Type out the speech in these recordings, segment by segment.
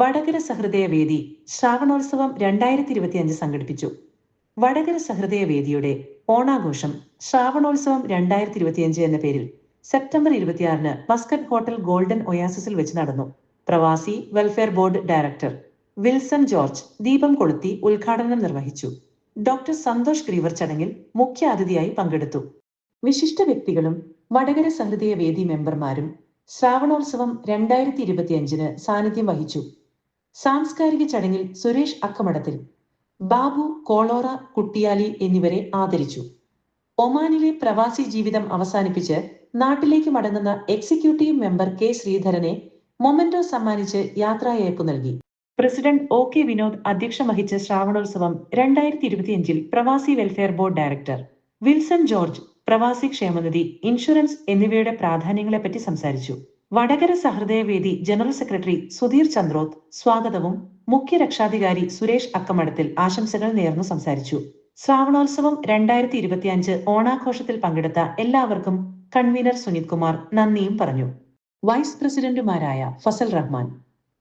വടകര സഹൃദയ വേദി ശ്രാവണോത്സവം രണ്ടായിരത്തി ഇരുപത്തിയഞ്ച് സംഘടിപ്പിച്ചു. വടകര സഹൃദയ വേദിയുടെ ഓണാഘോഷം ശ്രാവണോത്സവം രണ്ടായിരത്തി ഇരുപത്തിയഞ്ച് എന്ന പേരിൽ സെപ്റ്റംബർ ഇരുപത്തിയാറിന് മസ്കറ്റ് ഹോട്ടൽ ഗോൾഡൻ ഒയാസിസിൽ വെച്ച് നടന്നു. Pravasi welfare board director Wilson George ദീപം കൊളുത്തി ഉദ്ഘാടനം നിർവഹിച്ചു. ഡോക്ടർ സന്തോഷ് ഗ്രീവർ ചടങ്ങിൽ മുഖ്യ അതിഥിയായി പങ്കെടുത്തു. വിശിഷ്ട വ്യക്തികളും വടകര സഹൃദയ വേദി മെമ്പർമാരും ശ്രാവണോത്സവം രണ്ടായിരത്തി ഇരുപത്തിയഞ്ചിന് സാന്നിധ്യം വഹിച്ചു. സാംസ്കാരിക ചടങ്ങിൽ സുരേഷ് അക്കമടത്തിൽ ബാബു കോളോറ കുട്ടിയാലി എന്നിവരെ ആദരിച്ചു. ഒമാനിലെ പ്രവാസി ജീവിതം അവസാനിപ്പിച്ച് നാട്ടിലേക്ക് മടങ്ങുന്ന എക്സിക്യൂട്ടീവ് മെമ്പർ കെ ശ്രീധരനെ മൊമെന്റോ സമ്മാനിച്ച് യാത്രായയപ്പ് നൽകി. പ്രസിഡന്റ് ഒ കെ വിനോദ് അധ്യക്ഷം വഹിച്ച ശ്രാവണോത്സവം രണ്ടായിരത്തി ഇരുപത്തിയഞ്ചിൽ Pravasi welfare board director Wilson George Pravasi ക്ഷേമനിധി ഇൻഷുറൻസ് എന്നിവയുടെ പ്രാധാന്യങ്ങളെപ്പറ്റി സംസാരിച്ചു. വടകര സഹൃദയവേദി ജനറൽ സെക്രട്ടറി സുധീർ ചന്ദ്രോത് സ്വാഗതവും മുഖ്യ രക്ഷാധികാരി സുരേഷ് അക്കമടത്തിൽ ആശംസകൾ നേർന്നു സംസാരിച്ചു. ശ്രാവണോത്സവം രണ്ടായിരത്തി ഇരുപത്തിയഞ്ച് ഓണാഘോഷത്തിൽ പങ്കെടുത്ത എല്ലാവർക്കും കൺവീനർ സുനിത് കുമാർ നന്ദിയും പറഞ്ഞു. വൈസ് പ്രസിഡന്റുമാരായ Fazal Rahman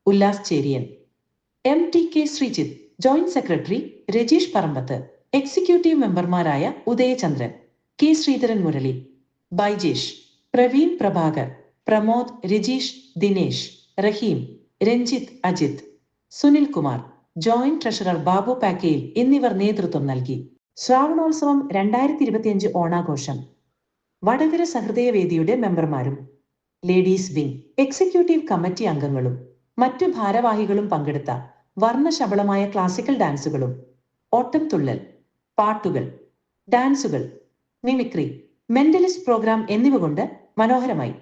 Ullas Cheriyan M T K Sreejith joint secretary Rajeesh Parambath executive മെമ്പർമാരായ Udayachandran K Sreedharan Murali Baijesh Praveen Prabhakar Pramod Rajeesh Dinesh Raheem Ranjith Ajith Sunil Kumar joint treasurer Babu Pakkel എന്നിവർ നേതൃത്വം നൽകി. ശ്രാവണോത്സവം രണ്ടായിരത്തി ഇരുപത്തിയഞ്ച് ഓണാഘോഷം. വടകര സഹൃദയ വേദിയുടെ മെമ്പർമാരും ladies wing executive committee അംഗങ്ങളും മറ്റു ഭാരവാഹികളും പങ്കെടുത്ത വർണശബളമായ ക്ലാസിക്കൽ ഡാൻസുകളും ഓട്ടംതുള്ളൽ പാട്ടുകൾ ഡാൻസുകൾ മിമിക്രി മെന്റലിസ്റ്റ് പ്രോഗ്രാം എന്നിവ കൊണ്ട് മനോഹരമായി.